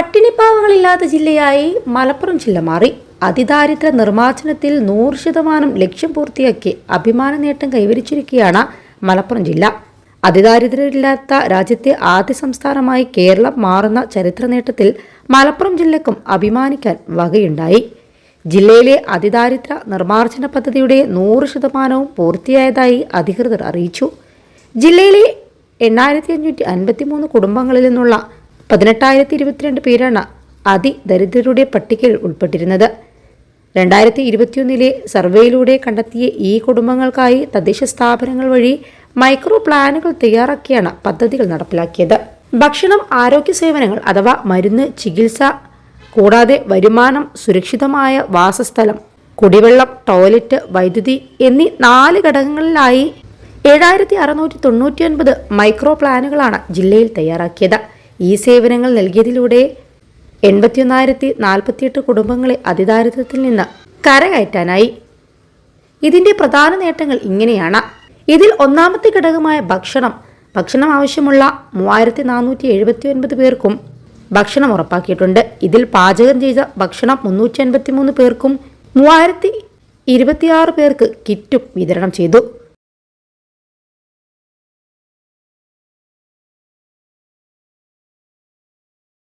പട്ടിണിപ്പാവങ്ങളില്ലാത്ത ജില്ലയായി മലപ്പുറം ജില്ല മാറി. അതിദാരിദ്ര്യ നിർമ്മാർജനത്തിൽ നൂറ് ശതമാനം ലക്ഷ്യം പൂർത്തിയാക്കി അഭിമാന നേട്ടം കൈവരിച്ചിരിക്കുകയാണ് മലപ്പുറം ജില്ല. അതിദാരിദ്ര്യമില്ലാത്ത രാജ്യത്തെ ആദ്യ സംസ്ഥാനമായി കേരളം മാറുന്ന ചരിത്ര നേട്ടത്തിൽ മലപ്പുറം ജില്ലക്കും അഭിമാനിക്കാൻ വകയുണ്ടായി. ജില്ലയിലെ അതിദാരിദ്ര്യ നിർമ്മാർജന പദ്ധതിയുടെ നൂറ് ശതമാനവും പൂർത്തിയായതായി അധികൃതർ അറിയിച്ചു. ജില്ലയിലെ എണ്ണായിരത്തി അഞ്ഞൂറ്റി അൻപത്തി മൂന്ന് കുടുംബങ്ങളിൽ നിന്നുള്ള പതിനെട്ടായിരത്തി ഇരുപത്തിരണ്ട് പേരാണ് അതിദരിദ്രരുടെ പട്ടികയിൽ ഉൾപ്പെട്ടിരുന്നത്. രണ്ടായിരത്തി ഇരുപത്തിയൊന്നിലെ സർവേയിലൂടെ കണ്ടെത്തിയ ഈ കുടുംബങ്ങൾക്കായി തദ്ദേശ സ്ഥാപനങ്ങൾ വഴി മൈക്രോ പ്ലാനുകൾ തയ്യാറാക്കിയാണ് പദ്ധതികൾ നടപ്പിലാക്കിയത്. ഭക്ഷണം ആരോഗ്യ സേവനങ്ങൾ അഥവാ മരുന്ന് ചികിത്സ കൂടാതെ വരുമാനം സുരക്ഷിതമായ വാസസ്ഥലം കുടിവെള്ളം ടോയ്ലറ്റ് വൈദ്യുതി എന്നീ നാല് ഘടകങ്ങളിലായി ഏഴായിരത്തി അറുന്നൂറ്റി തൊണ്ണൂറ്റി ഒൻപത് മൈക്രോ പ്ലാനുകളാണ് ജില്ലയിൽ തയ്യാറാക്കിയത്. ഈ സേവനങ്ങൾ നൽകിയതിലൂടെ എൺപത്തിയൊന്നായിരത്തി നാൽപ്പത്തിയെട്ട് കുടുംബങ്ങളെ അതിദാരിദ്ര്യത്തിൽ നിന്ന് കരകയറ്റാനായി. ഇതിന്റെ പ്രധാന നേട്ടങ്ങൾ ഇങ്ങനെയാണ്. ഇതിൽ ഒന്നാമത്തെ ഘടകമായ ഭക്ഷണം ഭക്ഷണം ആവശ്യമുള്ള മൂവായിരത്തി നാനൂറ്റി എഴുപത്തി ഒൻപത് പേർക്കും ഭക്ഷണം ഉറപ്പാക്കിയിട്ടുണ്ട്. ഇതിൽ പാചകം ചെയ്ത ഭക്ഷണം മുന്നൂറ്റി അൻപത്തി മൂന്ന് പേർക്കും മൂവായിരത്തി ഇരുപത്തിയാറ് പേർക്ക് കിറ്റും വിതരണം ചെയ്തു.